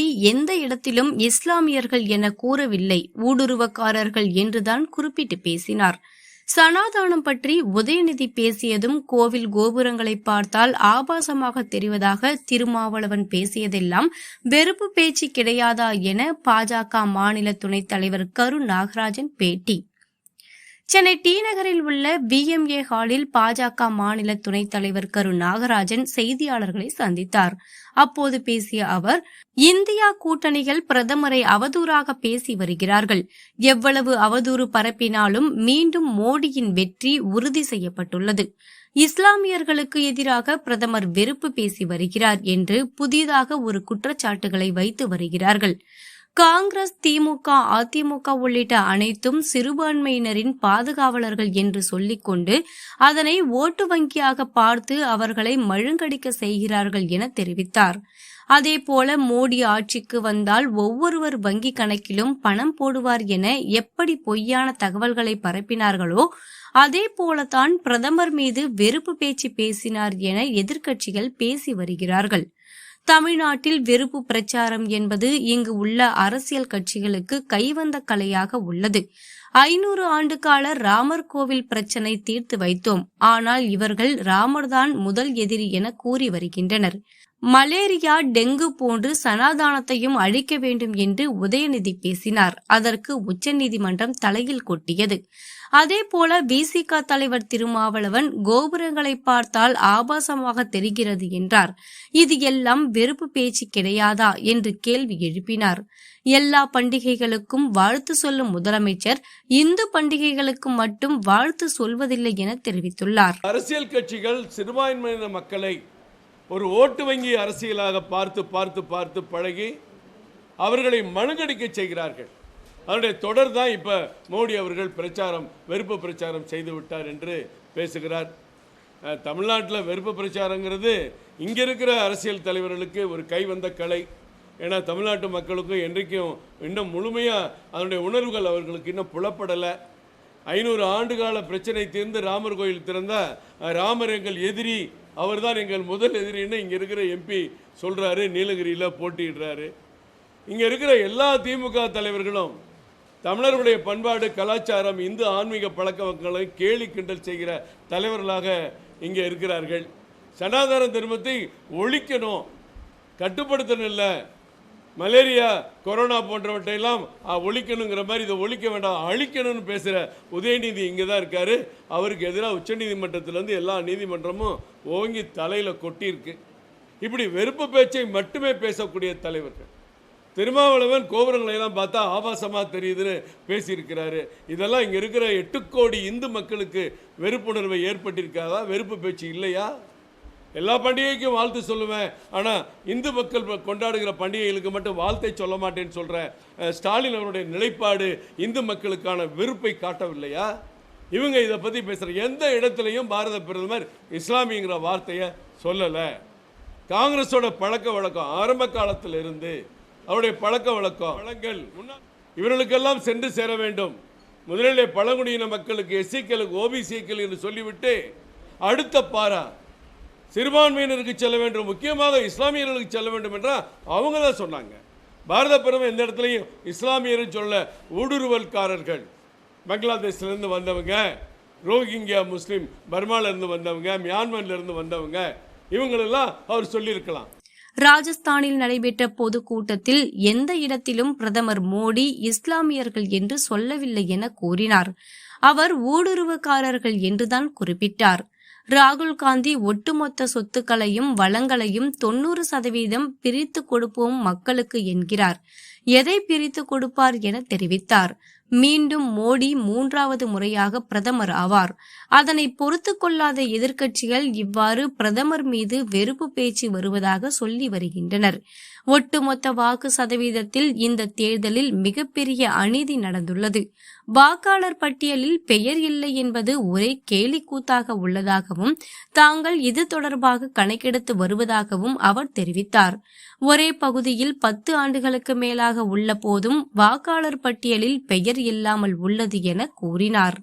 எந்த இடத்திலும் இஸ்லாமியர்கள் என கூறவில்லை ஊடுருவக்காரர்கள் என்றுதான் குறிப்பிட்டு பேசினார். சனாதானம் பற்றி உதயநிதி பேசியதும் கோவில் கோபுரங்களை பார்த்தால் ஆபாசமாக தெரிவதாக திருமாவளவன் பேசியதெல்லாம் வெறுப்பு பேச்சு கிடையாதா என பாஜக மாநில துணைத் தலைவர் கரு நாகராஜன் பேட்டி. சென்னை டி நகரில் உள்ள பிஎம்ஏ ஹாலில் பாஜக மாநில துணைத் தலைவர் கரு நாகராஜன் செய்தியாளர்களை சந்தித்தார். அப்போது பேசிய அவர் இந்தியா கூட்டணிகள் பிரதமரை அவதூறாக பேசி வருகிறார்கள். எவ்வளவு அவதூறு பரப்பினாலும் மீண்டும் மோடியின் வெற்றி உறுதி செய்யப்பட்டுள்ளது. இஸ்லாமியர்களுக்கு எதிராக பிரதமர் வெறுப்பு பேசி வருகிறார் என்று புதிதாக ஒரு குற்றச்சாட்டுகளை வைத்து வருகிறார்கள். காங்கிரஸ் திமுக அதிமுக உள்ளிட்ட அனைத்தும் சிறுபான்மையினரின் பாதுகாவலர்கள் என்று சொல்லிக்கொண்டு அதனை ஓட்டு வங்கியாக பார்த்து அவர்களை மழுங்கடிக்க செய்கிறார்கள் என தெரிவித்தார். அதேபோல மோடி ஆட்சிக்கு வந்தால் ஒவ்வொருவர் வங்கி கணக்கிலும் பணம் போடுவார் என எப்படி பொய்யான தகவல்களை பரப்பினார்களோ அதே போலத்தான் பிரதமர் மீது வெறுப்பு பேச்சு பேசினார் என எதிர்க்கட்சிகள் பேசி வருகிறார்கள். தமிழ்நாட்டில் வெறுப்பு பிரச்சாரம் என்பது இங்கு உள்ள அரசியல் கட்சிகளுக்கு கைவந்த கலையாக உள்ளது. ஐநூறு ஆண்டு கால ராமர் கோவில் பிரச்சனை தீர்த்து வைத்தோம். ஆனால் இவர்கள் ராமர்தான் முதல் எதிரி என கூறி வருகின்றனர். மலேரியா டெங்கு போன்று சனாதானத்தையும் அழிக்க வேண்டும் என்று உதயநிதி பேசினார். அதற்கு உச்சநீதிமன்றம் தலையில் கொட்டியது. அதேபோல விசிக தலைவர் திருமாவளவன் கோபுரங்களை பார்த்தால் ஆபாசமாக தெரிகிறது என்றார். இது எல்லாம் வெறுப்பு பேச்சு கிடையாதா? என்று கேள்வி எழுப்பினார். எல்லா பண்டிகைகளுக்கும் வாழ்த்து சொல்லும் முதலமைச்சர் இந்து பண்டிகைகளுக்கு மட்டும் வாழ்த்து சொல்வதில்லை என தெரிவித்துள்ளார். அரசியல் கட்சிகள் சிறுபான்மையின மக்களை ஒரு ஓட்டு வங்கி அரசியலாக பார்த்து பார்த்து பார்த்து பழகி அவர்களை மழுங்கடிக்க செய்கிறார்கள். அதனுடைய தொடர் தான் இப்போ மோடி அவர்கள் பிரச்சாரம் வெறுப்பு பிரச்சாரம் செய்து விட்டார் என்று பேசுகிறார். தமிழ்நாட்டில் வெறுப்பு பிரச்சாரங்கிறது இங்கே இருக்கிற அரசியல் தலைவர்களுக்கு ஒரு கைவந்த கலை. ஏன்னா தமிழ்நாட்டு மக்களுக்கும் என்றைக்கும் இன்னும் முழுமையாக அதனுடைய உணர்வுகள் அவர்களுக்கு இன்னும் புலப்படலை. ஐநூறு ஆண்டுகால பிரச்சனை தீர்ந்து ராமர் கோயில் திறந்த ராமர் எங்கள் எதிரி அவர்தான் எங்கள் முதல் எதிரின்னு இங்கே இருக்கிற எம்பி சொல்கிறாரு நீலகிரியில் போட்டியிடுறாரு. இங்கே இருக்கிற எல்லா திமுக தலைவர்களும் தமிழர்களுடைய பண்பாடு கலாச்சாரம் இந்து ஆன்மீக பழக்க வழக்கங்களை கேலி கிண்டல் செய்கிற தலைவர்களாக இங்கே இருக்கிறார்கள். சனாதன தர்மத்தை ஒழிக்கணும் கட்டுப்படுத்தணும் இல்லை மலேரியா கொரோனா போன்றவற்றையெல்லாம் ஒழிக்கணுங்கிற மாதிரி இதை ஒழிக்க வேண்டாம் அழிக்கணும்னு பேசுகிற உதயநிதி இங்கே தான் இருக்கார். அவருக்கு எதிராக உச்சநீதிமன்றத்திலேருந்து எல்லா நீதிமன்றமும் ஓங்கி தலையில் கொட்டியிருக்கு. இப்படி வெறுப்பு பேச்சை மட்டுமே பேசக்கூடிய தலைவர்கள். திருமாவளவன் கோபுரங்களை எல்லாம் பார்த்தா ஆபாசமாக தெரியுதுன்னு பேசியிருக்கிறாரு. இதெல்லாம் இங்கே இருக்கிற எட்டு கோடி இந்து மக்களுக்கு வெறுப்புணர்வை ஏற்பட்டிருக்காதா? வெறுப்பு பேச்சு இல்லையா? எல்லா பண்டிகைக்கும் வாழ்த்து சொல்லுவேன். ஆனால் இந்து மக்கள் கொண்டாடுகிற பண்டிகைகளுக்கு மட்டும் வாழ்த்தை சொல்ல மாட்டேன்னு சொல்கிற ஸ்டாலின் அவருடைய நிலைப்பாடு இந்து மக்களுக்கான வெறுப்பை காட்டவில்லையா? இவங்க இதை பற்றி பேசுகிற எந்த இடத்துலையும் பாரத பிரதமர் இஸ்லாமியங்கிற வார்த்தையை சொல்லலை. காங்கிரஸோட பழக்க வழக்கம் ஆரம்ப காலத்தில் இருந்து அவருடைய பழக்க வழக்கம். வளங்கள் இவர்களுக்கெல்லாம் சென்று சேர வேண்டும். முதலிலே பழங்குடியின மக்களுக்கு எஸ்சிக்களுக்கு ஓபிசிக்கள் என்று சொல்லிவிட்டு அடுத்த பாரா சிறுபான்மையினருக்கு செல்ல வேண்டும் முக்கியமாக இஸ்லாமியர்களுக்கு செல்ல வேண்டும் என்றால் அவங்க தான் சொன்னாங்க. பாரத பிரதமர் எந்த இடத்துலையும் இஸ்லாமியர்னு சொல்ல ஊடுருவல்காரர்கள். பங்களாதேஷ்லேருந்து வந்தவங்க ரோஹிங்கியா முஸ்லீம் பர்மாலேருந்து வந்தவங்க மியான்மர்லேருந்து வந்தவங்க இவங்களெல்லாம் அவர் சொல்லியிருக்கலாம். ராஜஸ்தானில் நடைபெற்ற பொதுக்கூட்டத்தில் எந்த இடத்திலும் பிரதமர் மோடி இஸ்லாமியர்கள் என்று சொல்லவில்லை என கூறினார். அவர் ஊடுருவக்காரர்கள் என்றுதான் குறிப்பிட்டார். ராகுல் காந்தி ஒட்டுமொத்த சொத்துக்களையும் வளங்களையும் தொண்ணூறு சதவீதம் பிரித்து கொடுப்போம் மக்களுக்கு என்கிறார். எதை பிரித்து கொடுப்பார் என தெரிவித்தார். மீண்டும் மோடி மூன்றாவது முறையாக பிரதமர் ஆவார். அதனை பொறுத்து கொள்ளாத எதிர்க்கட்சிகள் இவ்வாறு பிரதமர் மீது வெறுப்பு பேச்சு வருவதாக சொல்லி வருகின்றனர். ஒட்டுமொத்த வாக்கு சதவீதத்தில் இந்த தேர்தலில் மிகப்பெரிய அநீதி நடந்துள்ளது. வாக்காளர் பட்டியலில் பெயர் இல்லை என்பது ஒரே கேலிக்கூத்தாக உள்ளதாகவும் தாங்கள் இது தொடர்பாக கணக்கெடுத்து வருவதாகவும் அவர் தெரிவித்தார். ஒரே பகுதியில் பத்து ஆண்டுகளுக்கு மேலாக உள்ள போதும் வாக்காளர் பட்டியலில் பெயர் இல்லாமல் உள்ளது என கூறினார்.